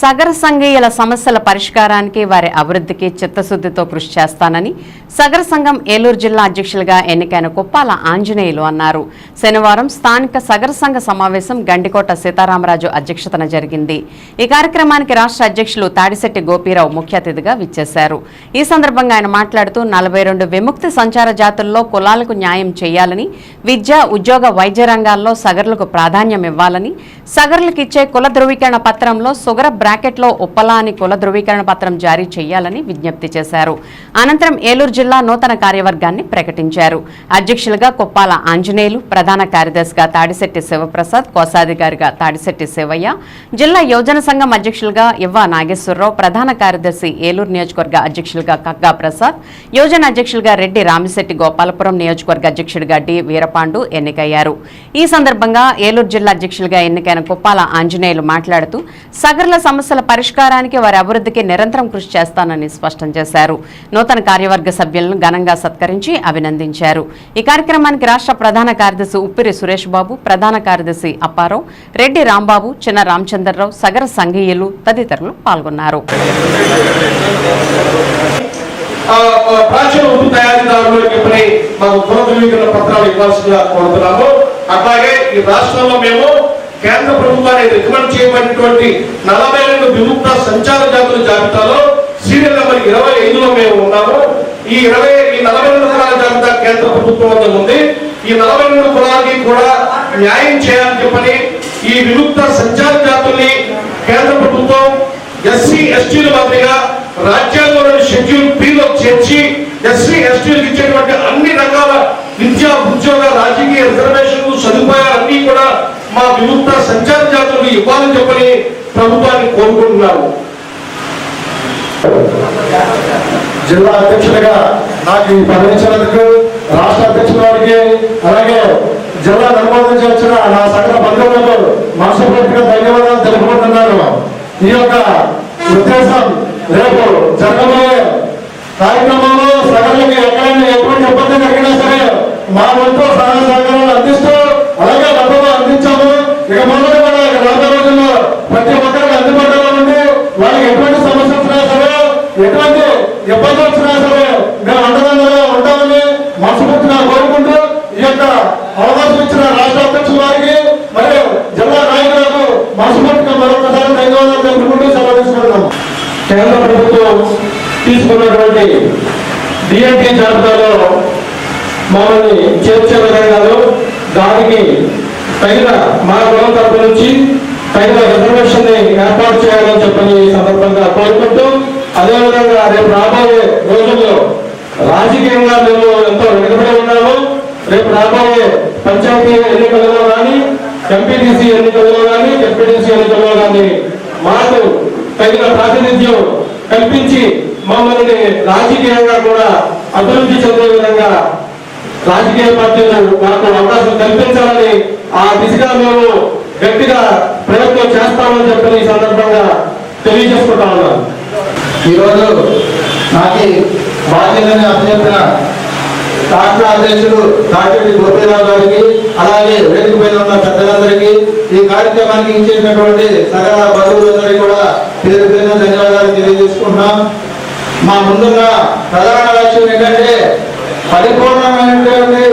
సగర సంఘీయుల సమస్యల పరిష్కారానికి వారి అభివృద్ధికి చిత్తశుద్ధితో కృషి చేస్తానని సగర సంఘం ఏలూరు జిల్లా అధ్యక్షులుగా ఎన్నికైన కుప్పాల ఆంజనేయులు అన్నారు. శనివారం స్థానిక సగర సంఘ సమావేశం గండికోట సీతారామరాజు అధ్యక్షతన జరిగింది. ఈ కార్యక్రమానికి రాష్ట్ర అధ్యక్షులు తాడిశెట్టి గోపీరావు ముఖ్య అతిథిగా విచ్చేశారు. ఈ సందర్భంగా ఆయన మాట్లాడుతూ నలభై రెండు విముక్తి సంచార జాతుల్లో కులాలకు న్యాయం చేయాలని విద్య ఉద్యోగ వైద్య రంగాల్లో సగర్లకు ప్రాధాన్యం ఇవ్వాలని సగర్లకు ఇచ్చే కుల ధృవీకరణ పత్రంలో సుగర బ్రాకెట్లో ఉప్పలా అని కుల ధృవీకరణ పత్రం జారీ చేయాలని విజ్ఞప్తి చేశారు. అనంతరం ఏలూరు జిల్లా నూతన కార్యవర్గాన్ని ప్రకటించారు. అధ్యక్షులుగా కొప్పాల ఆంజనేయులు ప్రధాన కార్యదర్శిగా తాడిశెట్టి శివప్రసాద్ కోశాధికారిగా తాడిశెట్టి శివయ్య జిల్లా యువజన సంఘం అధ్యక్షులుగా ఇవ్వ నాగేశ్వరరావు ప్రధాన కార్యదర్శి ఏలూరు నియోజకవర్గ అధ్యక్షులుగా కగ్గా ప్రసాద్ యువజన అధ్యక్షులుగా రెడ్డి రామిశెట్టి గోపాలపురం నియోజకవర్గ అధ్యక్షుడిగా డి వీరపాండు ఎన్నికయ్యారు. ఈ సందర్భంగా ఏలూరు జిల్లా అధ్యక్షులుగా ఎన్నికైన కుప్పాల ఆంజనేయులు మాట్లాడుతూ సగర్ల సమస్యల పరిష్కారానికి వారి అభివృద్ధికి నిరంతరం కృషి చేస్తానని స్పష్టం చేశారు. నూతన కార్యవర్గ సభ్యులను ఘనంగా సత్కరించి అభినందించారు. ఈ కార్యక్రమానికి రాష్ట్ర ప్రధాన కార్యదర్శి ఉప్పిరి సురేష్ బాబు ప్రధాన కార్యదర్శి అప్పారావు రెడ్డి రాంబాబు చిన్న రామచంద్రరావు సగర సంఘీయులు తదితరులు పాల్గొన్నారు. ప్రాచీన ఉప్పు తయారీదారులు చెప్పని మాకు కుల పత్రాలు ఇవ్వాల్సిందిగా కోరుతున్నాము. అట్లాగే ఈ రాష్ట్రంలో మేము కేంద్ర ప్రభుత్వాన్ని రికమెండ్ చేయబడినటువంటి నలభై రెండు విముక్త సంచార జాతుల జాబితాలో సీరియల్ నెంబర్ ఇరవై ఐదులో మేము ఉన్నాము ఈ ఇరవై ఈ నలభై రెండు కులాల జాబితా కేంద్ర ప్రభుత్వం వద్ద ఉంది. ఈ నలభై రెండు కులాలకి కూడా న్యాయం చేయాలని చెప్పని ఈ విముక్త సంచార జాతుల్ని కేంద్ర ప్రభుత్వం ఎస్సీ ఎస్టీల మాదిరిగా రాజ్యాంగంలోని షెడ్యూల్ బిలో చేర్చి ఎస్సీ ఎస్టీలకు ఇచ్చేటువంటి అన్ని రకాల విద్యా ఉద్యోగ రాజకీయ రిజర్వేషన్లు సదుపాయాలు అన్ని కూడా మా విముక్త సంచార జాతులకు ఇవ్వాలని చెప్పని ప్రభుత్వాన్ని కోరుకుంటున్నాము. జిల్లా అధ్యక్షుడిగా నాకు ఈ రాష్ట్ర అధ్యక్షుల వారికి అలాగే జిల్లా నిర్మాణం చేసిన నా సకల బంధువులకు మనస్ఫూర్తిగా ధన్యవాదాలు తెలుపుకుంటున్నాను. ఈ యొక్క ఉద్దేశం రేపు జరగబోయే కార్యక్రమంలో సగర్లకి ఎక్కడైనా ఎటువంటి ఇబ్బంది కలిగినా సరే మా వంతు సహాయ సహకారాలు అందిస్తూ అలాగే డబ్బులు అందించాము ఇక మొదలు కూడా ఇక రాబోయే రోజుల్లో ప్రతి ఒక్కరికి అందుబాటులో ఉండి వాళ్ళకి ఎటువంటి సమస్య వచ్చినా సరే ఎటువంటి ఇబ్బంది వచ్చినా సరే మేము అండదండగా ఉంటామని మనస్ఫూర్తిగా కోరుకుంటూ ఈ యొక్క అవకాశం ఇచ్చిన రాష్ట్ర అధ్యక్షుల వారికి మరియు జిల్లా నాయకులకు మనస్ఫూర్తిగా మరొకసారి ధన్యవాదాలు తెలుపుకుంటూ సెలవు తీసుకుంటున్నాము కేంద్ర ప్రభుత్వం తీసుకున్నటువంటి డిఎన్టీ జాబితాలో మమ్మల్ని చేర్చే విధంగా దానికి తగిన మా కులం తరపు నుంచి తగిన రిజర్వేషన్ని ఏర్పాటు చేయాలని చెప్పని సందర్భంగా కోరుకుంటూ అదేవిధంగా రేపు రాబోయే రోజుల్లో రాజకీయంగా మేము ఎంతో వెనుకబడి ఉన్నాము. రేపు రాబోయే పంచాయతీ ఎన్నికలలో కానీ ఎంపీటీసీ ఎన్నికలలో కానీ ఎంపీటీసీ ఎన్నికల్లో కానీ మాకు తగిన ప్రాతినిధ్యం కల్పించి మమ్మల్ని రాజకీయంగా కూడా అభివృద్ధి చెందే విధంగా రాజకీయ పార్టీలు మాకు అవకాశం కల్పించాలని ఆ దిశగా మేము గట్టిగా ప్రయత్నం చేస్తామని చెప్పిన ఈ సందర్భంగా తెలియజేసుకుంటా ఉన్నాను. ఈరోజు నాకు బాధ్యతని అప్పచెప్పిన రాష్ట్ర అధ్యక్షుడు డాక్టర్ గోపీరావు గారికి అలాగే వేదిక పైన ఉన్న పెద్దలందరికీ ఈ కార్యక్రమానికి ఇచ్చేసినటువంటి సకల బంధువులందరికీ కూడా పేరు పేరున ధన్యవాదాలు తెలియజేసుకుంటున్నాం. మా ముందున్న ప్రధాన లక్ష్యం ఏంటంటే పరిపూర్ణమైనటువంటి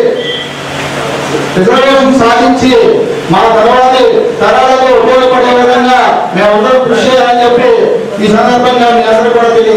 రిజర్వేషన్ సాధించి మా తర్వాతి తరాలకు ఉపయోగపడే విధంగా మేమందరం కృషి సందర్భంగా మీ అందరూ కూడా తెలియ